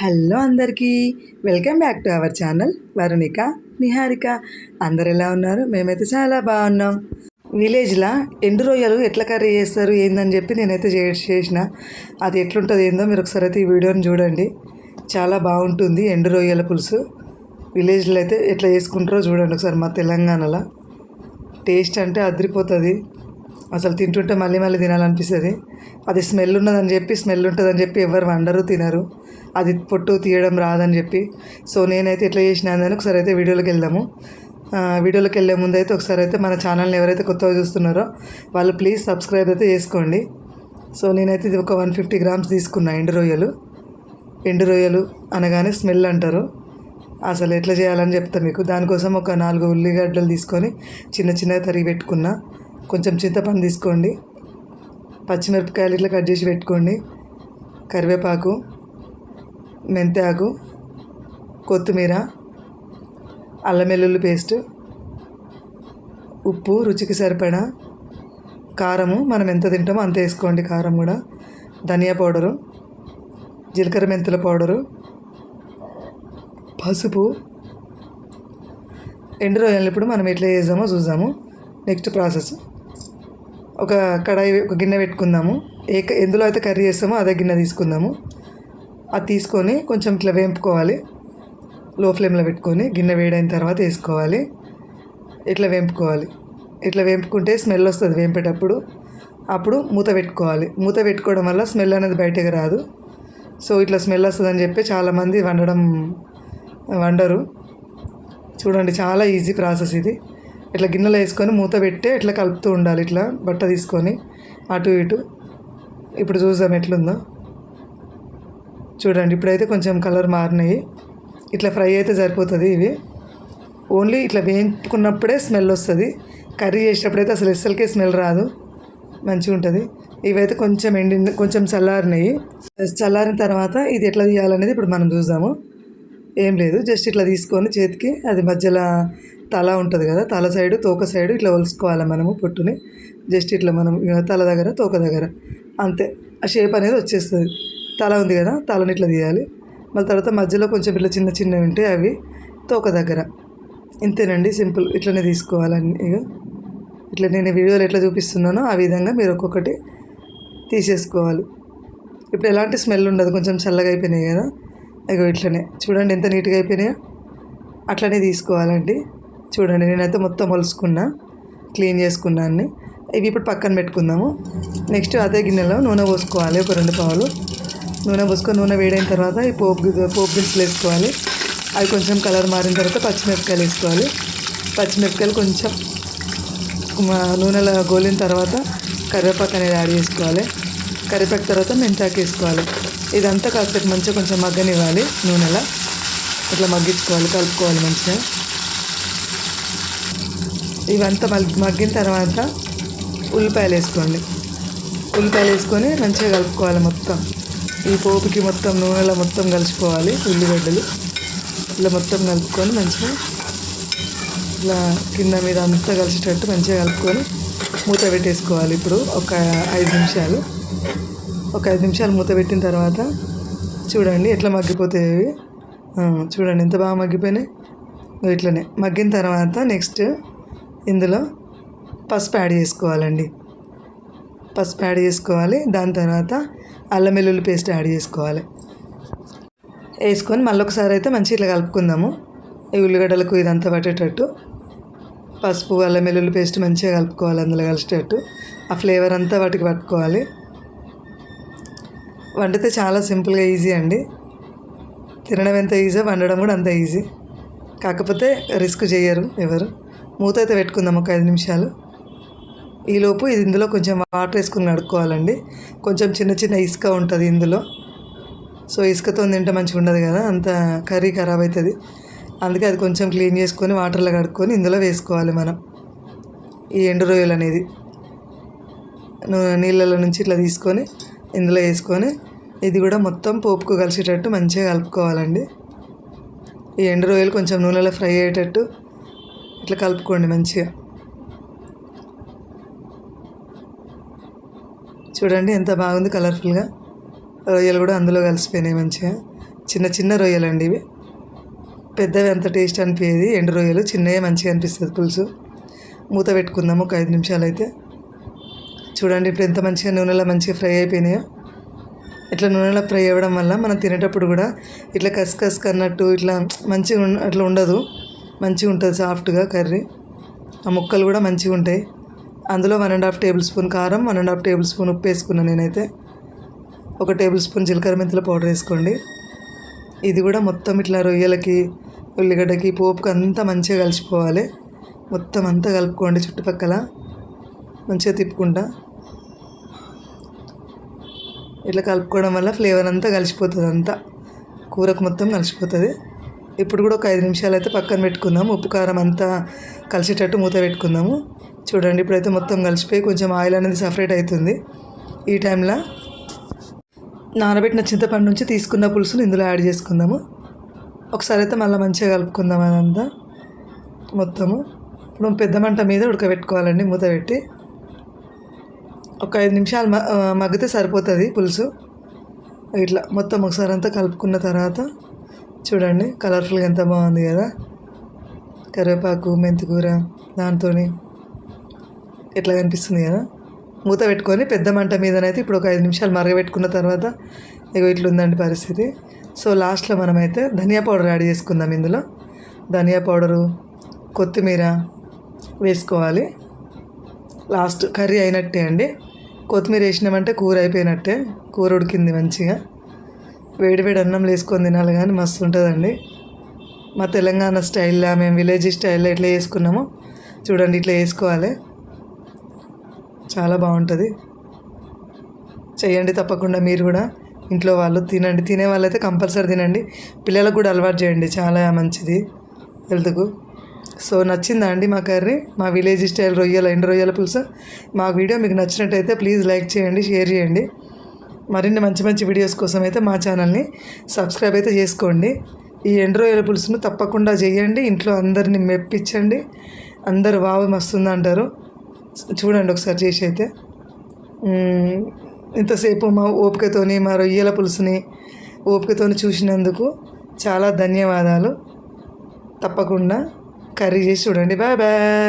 Hello అందరికీ. Welcome back to our channel Varunika Niharika. అందరు ఎలా ఉన్నారు? మేమైతే చాలా బాగున్నాం. విలేజ్లో ఎండు రొయ్యలు ఎట్లా కర్రీ చేస్తారు ఏందని చెప్పి నేనైతే చేసిన. అది ఎట్లుంటుంది ఏందో మీరు ఒకసారి అయితే ఈ వీడియోని చూడండి. చాలా బాగుంటుంది ఎండు రొయ్యల పులుసు. విలేజ్లో అయితే ఎట్లా చేసుకుంటారో చూడండి ఒకసారి మా తెలంగాణలో. టేస్ట్ అంటే అదిరిపోతుంది. అసలు తింటుంటే మళ్ళీ మళ్ళీ తినాలనిపిస్తుంది. అది స్మెల్ ఉన్నదని చెప్పి స్మెల్ ఉంటుందని చెప్పి ఎవరు వండరు తినరు. అది పొట్టు తీయడం రాదని చెప్పి. సో నేనైతే ఎట్లా చేసినానని ఒకసారి అయితే వీడియోలోకి వెళ్దాము. వీడియోలోకి వెళ్ళే ముందు అయితే ఒకసారి అయితే మన ఛానల్ని ఎవరైతే కొత్తగా చూస్తున్నారో వాళ్ళు ప్లీజ్ సబ్స్క్రైబ్ అయితే చేసుకోండి. సో నేనైతే ఇది ఒక వన్ ఫిఫ్టీ గ్రామ్స్ తీసుకున్నా ఎండు రొయ్యలు. ఎండు రొయ్యలు అనగానే స్మెల్ అంటారు. అసలు ఎట్లా చేయాలని చెప్తా మీకు. దానికోసం ఒక నాలుగు ఉల్లిగడ్డలు తీసుకొని చిన్న చిన్నగా తరిగి పెట్టుకున్నా. కొంచెం చింతపండు తీసుకోండి. పచ్చిమిరపకాయలు ఇట్లా కట్ చేసి పెట్టుకోండి. కరివేపాకు మెంతాకు కొత్తిమీర అల్లం వెల్లుల్లి పేస్ట్ ఉప్పు రుచికి సరిపడా కారము. మనం ఎంత తింటామో అంత వేసుకోండి కారం కూడా. ధనియా పౌడరు జీలకర్ర మెంతుల పౌడరు పసుపు. ఎండు రొయ్యలు ఇప్పుడు మనం ఎట్లా చేద్దామో చూద్దాము. Next process. ఒక కడాయి ఒక గిన్నె పెట్టుకుందాము. ఏ క- ఎందులో అయితే కర్రీ చేస్తామో అదే గిన్నె తీసుకుందాము. అది తీసుకొని కొంచెం ఇట్లా వేంపుకోవాలి. లో ఫ్లేమ్లో పెట్టుకొని గిన్నె వేడైన తర్వాత వేసుకోవాలి. ఇట్లా వేంపుకోవాలి. ఇట్లా వేంపుకుంటే స్మెల్ వస్తుంది వేంపేటప్పుడు. అప్పుడు మూత పెట్టుకోవాలి. మూత పెట్టుకోవడం వల్ల స్మెల్ అనేది బయటకు రాదు. సో ఇట్లా స్మెల్ వస్తుందని చెప్పి చాలామంది వండడం వండరు. చూడండి చాలా ఈజీ ప్రాసెస్ ఇది. ఇట్లా గిన్నెలో వేసుకొని మూత పెట్టి ఇట్లా కలుపుతూ ఉండాలి ఇట్లా బట్ట తీసుకొని అటు ఇటు. ఇప్పుడు చూద్దాం ఎట్లుందో. చూడండి ఇప్పుడైతే కొంచెం కలర్ మారినాయి. ఇట్లా ఫ్రై అయితే సరిపోతుంది ఇవి. ఓన్లీ ఇట్లా వేయించుకున్నప్పుడే స్మెల్ వస్తుంది. కర్రీ చేసేటప్పుడైతే అసలు ఎస్సలకే స్మెల్ రాదు. మంచిగా ఉంటుంది. ఇవైతే కొంచెం ఎండింది కొంచెం చల్లారినాయి. చల్లారిన తర్వాత ఇది ఎట్లా తీయాలనేది ఇప్పుడు మనం చూద్దాము. ఏం లేదు జస్ట్ ఇట్లా తీసుకొని చేతికి అది మధ్యలో తల ఉంటుంది కదా తల సైడు తోక సైడు ఇట్లా ఒలుసుకోవాలి మనము పొట్టుని. జస్ట్ ఇట్లా మనం ఇక తల దగ్గర తోక దగ్గర. అంతే. ఆ షేప్ అనేది వచ్చేస్తుంది. తల ఉంది కదా తలని ఇట్లా తీయాలి. మళ్ళీ తర్వాత మధ్యలో కొంచెం ఇట్లా చిన్న చిన్నవి ఉంటాయి అవి తోక దగ్గర. ఇంతేనండి సింపుల్. ఇట్లనే తీసుకోవాలని ఇక ఇట్లా నేను వీడియోలో ఎట్లా చూపిస్తున్నానో ఆ విధంగా మీరు ఒక్కొక్కటి తీసేసుకోవాలి. ఇప్పుడు ఎలాంటి స్మెల్ ఉండదు కొంచెం చల్లగా అయిపోయినాయి కదా. ఇగో ఇట్లనే. చూడండి ఎంత నీట్గా అయిపోయినాయో. అట్లనే తీసుకోవాలండి. చూడండి నేనైతే మొత్తం మొలుసుకున్నా. క్లీన్ చేసుకున్నా అన్ని. ఇవి ఇప్పుడు పక్కన పెట్టుకుందాము. నెక్స్ట్ అదే గిన్నెలో నూనె పోసుకోవాలి ఒక రెండు పావులు. నూనె పోసుకొని నూనె వేడైన తర్వాత ఈ పోపు పోపు దినుసులు వేసుకోవాలి. అవి కొంచెం కలర్ మారిన తర్వాత పచ్చిమిరపకాయలు వేసుకోవాలి. పచ్చిమిరపకాయలు కొంచెం నూనెలో గోలిన తర్వాత కరివేపాకు అనేది యాడ్ చేసుకోవాలి. కరివేపాకు తర్వాత మెంతాకు వేసుకోవాలి. ఇదంతా కాసేపు మంచిగా కొంచెం మగ్గనివ్వాలి నూనెలో. ఇట్లా మగ్గించుకోవాలి కలుపుకోవాలి మంచిగా. ఇవంతా మగ్గిన తర్వాత ఉల్లిపాయలు వేసుకోండి. ఉల్లిపాయలు వేసుకొని మంచిగా కలుపుకోవాలి మొత్తం. ఈ పోపుకి మొత్తం నూనెలో మొత్తం కలుసుకోవాలి ఉల్లిగడ్డలు. ఇట్లా మొత్తం కలుపుకొని మంచిగా ఇట్లా కింద మీద అంతా కలిసేటట్టు మంచిగా కలుపుకొని మూత పెట్టేసుకోవాలి ఇప్పుడు ఒక ఐదు నిమిషాలు. ఒక ఐదు నిమిషాలు మూత పెట్టిన తర్వాత చూడండి ఎట్లా మగ్గిపోతాయి ఇవి. చూడండి ఎంత బాగా మగ్గిపోయినాయి. ఇట్లనే. మగ్గిన తర్వాత నెక్స్ట్ ఇందులో పసుపు యాడ్ చేసుకోవాలండి. పసుపు యాడ్ చేసుకోవాలి. దాని తర్వాత అల్లం వెల్లుల్లి పేస్ట్ యాడ్ చేసుకోవాలి. వేసుకొని మళ్ళీ ఒకసారి అయితే మంచి ఇట్లా కలుపుకుందాము. ఈ ఉల్లిగడ్డలకు ఇదంతా పట్టేటట్టు. పసుపు అల్లం వెల్లుల్లి పేస్ట్ మంచిగా కలుపుకోవాలి అందులో కలిసేటట్టు. ఆ ఫ్లేవర్ అంతా వాటికి పట్టుకోవాలి. వండితే చాలా సింపుల్గా ఈజీ అండి. తినడం ఎంత ఈజీ వండడం కూడా అంత ఈజీ. కాకపోతే రిస్క్ చేయరు ఎవరు. మూత అయితే పెట్టుకుందాం ఒక ఐదు నిమిషాలు. ఈలోపు ఇది ఇందులో కొంచెం వాటర్ వేసుకుని నడుక్కోవాలండి కొంచెం చిన్న చిన్న ఇసుక ఉంటుంది ఇందులో. సో ఇసుకతో తింటే మంచిగా ఉండదు కదా అంత కర్రీ ఖరాబ్ అవుతుంది అందుకే అది కొంచెం క్లీన్ చేసుకొని వాటర్లో కడుక్కొని ఇందులో వేసుకోవాలి మనం. ఈ ఎండు రొయ్యలు అనేది. నీళ్ళలో నుంచి ఇట్లా తీసుకొని ఇందులో వేసుకొని ఇది కూడా మొత్తం పోపుకు కలిసేటట్టు మంచిగా కలుపుకోవాలండి. ఈ ఎండు రొయ్యలు కొంచెం నూనెలో ఫ్రై అయ్యేటట్టు ఇట్లా కలుపుకోండి మంచిగా. చూడండి ఎంత బాగుంది కలర్ఫుల్గా. రొయ్యలు కూడా అందులో కలిసిపోయినాయి మంచిగా. చిన్న చిన్న రొయ్యలండి ఇవి. పెద్దవి అంత టేస్ట్ అనిపించేది. ఎండు రొయ్యలు చిన్నవి మంచిగా అనిపిస్తుంది పులుసు. మూత పెట్టుకుందాము ఒక ఐదు నిమిషాలు అయితే చూడండి ఇప్పుడు ఎంత మంచిగా నూనెలో మంచిగా ఫ్రై అయిపోయినాయో. ఇట్లా నూనెలో ఫ్రై అవ్వడం వల్ల మనం తినేటప్పుడు కూడా ఇట్లా కస్ అన్నట్టు ఇట్లా మంచిగా అట్లా ఉండదు. మంచిగా ఉంటుంది సాఫ్ట్గా కర్రీ. ఆ ముక్కలు కూడా మంచిగా ఉంటాయి. అందులో one and half tablespoon కారం one and half tablespoon ఉప్పు వేసుకున్నాను నేనైతే. ఒక టేబుల్ స్పూన్ జీలకర్ర మెంతుల పౌడర్ వేసుకోండి. ఇది కూడా మొత్తం ఇట్లా రొయ్యలకి ఉల్లిగడ్డకి పోపుకి అంతా మంచిగా కలిసిపోవాలి. మొత్తం అంతా కలుపుకోండి చుట్టుపక్కల. మంచిగా తిప్పుకుంటా. ఇట్లా కలుపుకోవడం వల్ల ఫ్లేవర్ అంతా కలిసిపోతుంది అంతా. కూరకు మొత్తం కలిసిపోతుంది. ఇప్పుడు కూడా ఒక ఐదు నిమిషాలు అయితే పక్కన పెట్టుకుందాం. ఉప్పు కారం అంతా కలిసేటట్టు మూత పెట్టుకుందాము. చూడండి ఇప్పుడైతే మొత్తం కలిసిపోయి కొంచెం ఆయిల్ అనేది సపరేట్ అవుతుంది. ఈ టైంలో నానబెట్టిన చింతపండు నుంచి తీసుకున్న పులుసుని ఇందులో యాడ్ చేసుకుందాము. ఒకసారి అయితే మళ్ళీ మంచిగా కలుపుకుందాం అదంతా మొత్తము. ఇప్పుడు పెద్ద మంట మీద ఉడకబెట్టుకోవాలండి మూత పెట్టి. ఒక ఐదు నిమిషాలు మ- మగ్గితే సరిపోతుంది పులుసు. ఇట్లా మొత్తం ఒకసారి అంతా కలుపుకున్న తర్వాత చూడండి కలర్ఫుల్గా ఎంత బాగుంది కదా. కరివేపాకు మెంతికూర దాంతో ఇట్లా కనిపిస్తుంది కదా. మూత పెట్టుకొని పెద్ద మంట మీదనైతే ఇప్పుడు ఒక ఐదు నిమిషాలు మరగబెట్టుకున్న తర్వాత ఇగో ఇట్లా ఉందండి పరిస్థితి. సో లాస్ట్లో మనమైతే ధనియా పౌడర్ యాడ్ చేసుకుందాం ఇందులో. ధనియా పౌడరు కొత్తిమీర వేసుకోవాలి. లాస్ట్ కర్రీ అయినట్టే అండి. కొత్తిమీర వేసినామంటే కూర అయిపోయినట్టే. కూర ఉడికింది మంచిగా. వేడివేడి అన్నం వేసుకొని తినాలి కానీ మస్తు ఉంటుందండి. మా తెలంగాణ స్టైల్లో మేము విలేజ్ స్టైల్లో ఎట్లా చేసుకున్నామో చూడండి ఇట్లా వేసుకోవాలి చాలా బాగుంటుంది. చేయండి తప్పకుండా మీరు కూడా. ఇంట్లో వాళ్ళు తినండి. తినే వాళ్ళైతే కంపల్సరీ తినండి. పిల్లలకు కూడా అలవాటు చేయండి. చాలా మంచిది హెల్త్కు. సో నచ్చిందా అండి మా కర్రీ? మా విలేజ్ స్టైల్ రొయ్యల ఎండు రొయ్యల పులుసు. మా వీడియో మీకు నచ్చినట్టయితే ప్లీజ్ లైక్ చేయండి షేర్ చేయండి. మరిన్ని మంచి మంచి వీడియోస్ కోసం అయితే మా ఛానల్ని సబ్స్క్రైబ్ అయితే చేసుకోండి. ఈ ఎండు రొయ్యల పులుసును తప్పకుండా చేయండి ఇంట్లో అందరిని మెప్పించండి. అందరు వావ్ మస్తుంది అంటారు. చూడండి ఒకసారి చేసి అయితే. ఇంతసేపు మా ఓపికతోని మా రొయ్యల పులుసుని ఓపికతోని చూసినందుకు చాలా ధన్యవాదాలు. తప్పకుండా కర్రీ చేసి చూడండి. Bye bye.